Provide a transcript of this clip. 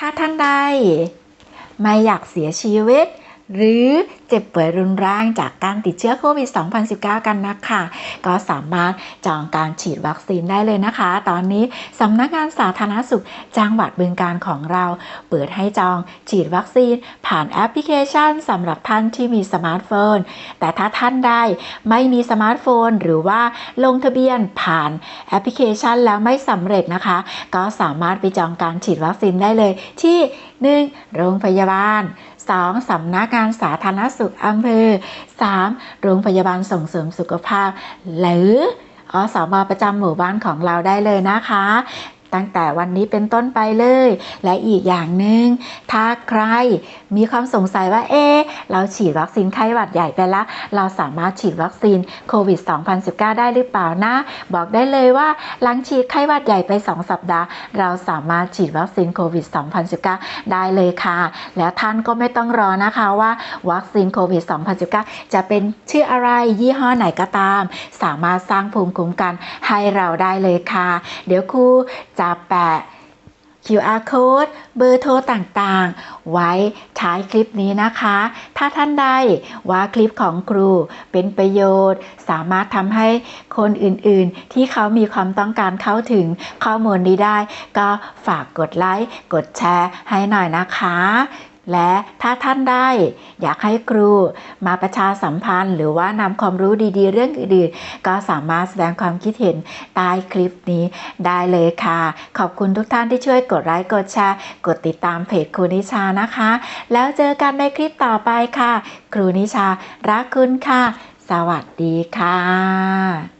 ถ้าท่านใด ไม่อยากเสียชีวิต หรือเจ็บป่วยรุนแรงจากการติดเชื้อโควิด 2019 กันนะคะ ก็สามารถจองการฉีดวัคซีนได้เลยนะคะ ตอนนี้สำนักงานสาธารณสุขจังหวัดบึงการของเรา เปิดให้จองฉีดวัคซีน ผ่านแอปพลิเคชันสำหรับท่านที่มีสมาร์ทโฟน แต่ถ้าท่านใดไม่มีสมาร์ทโฟน หรือว่าลงทะเบียนผ่านแอปพลิเคชันแล้วไม่สำเร็จนะคะ ก็สามารถไปจองการฉีดวัคซีนได้เลยที่ 1. โรงพยาบาล 2. สำนักงานสาธารณสุขอำเภอ 3. โรงพยาบาลส่งเสริมสุขภาพ หรืออสมประจำหมู่บ้านของเราได้เลยนะคะ ตั้งแต่วันนี้เป็นต้นไปเลย และอีกอย่างหนึ่งถ้าใครมีความสงสัยว่าเอ๊เราฉีดวัคซีนไข้หวัดใหญ่ไปแล้ว เราสามารถฉีดวัคซีนโควิด 2019 ได้หรือเปล่านะ บอกได้เลยว่าหลังฉีดไข้หวัดใหญ่ไป 2 สัปดาห์ เราสามารถฉีดวัคซีนโควิด 2019 ได้เลยค่ะ แล้วท่านก็ไม่ต้องรอนะคะว่าวัคซีนโควิด 2019 จะเป็นชื่ออะไรยี่ห้อไหนก็ตาม สามารถสร้างภูมิคุ้มกันให้เราได้เลยค่ะ เดี๋ยวครูจะแปะ QR code เบอร์โทรต่างๆ ไว้ท้ายคลิปนี้นะคะ ถ้าท่านใดว่าคลิปของครูเป็นประโยชน์ สามารถทำให้คนอื่นๆ ที่เขามีความต้องการเข้าถึงข้อมูลนี้ได้ ก็ฝากกดไลค์ กดแชร์ให้หน่อยนะคะ และถ้าท่านได้ อยากให้ครูมาประชาสัมพันธ์ หรือว่านำความรู้ดีๆ เรื่องอื่นๆ ก็สามารถแสดงความคิดเห็นใต้คลิปนี้ได้เลยค่ะ ขอบคุณทุกท่านที่ช่วยกดไลค์กดแชร์ กดติดตามเพจครูนิชานะคะ แล้วเจอกันในคลิปต่อไปค่ะ ครูนิชารักคุณค่ะ สวัสดีค่ะ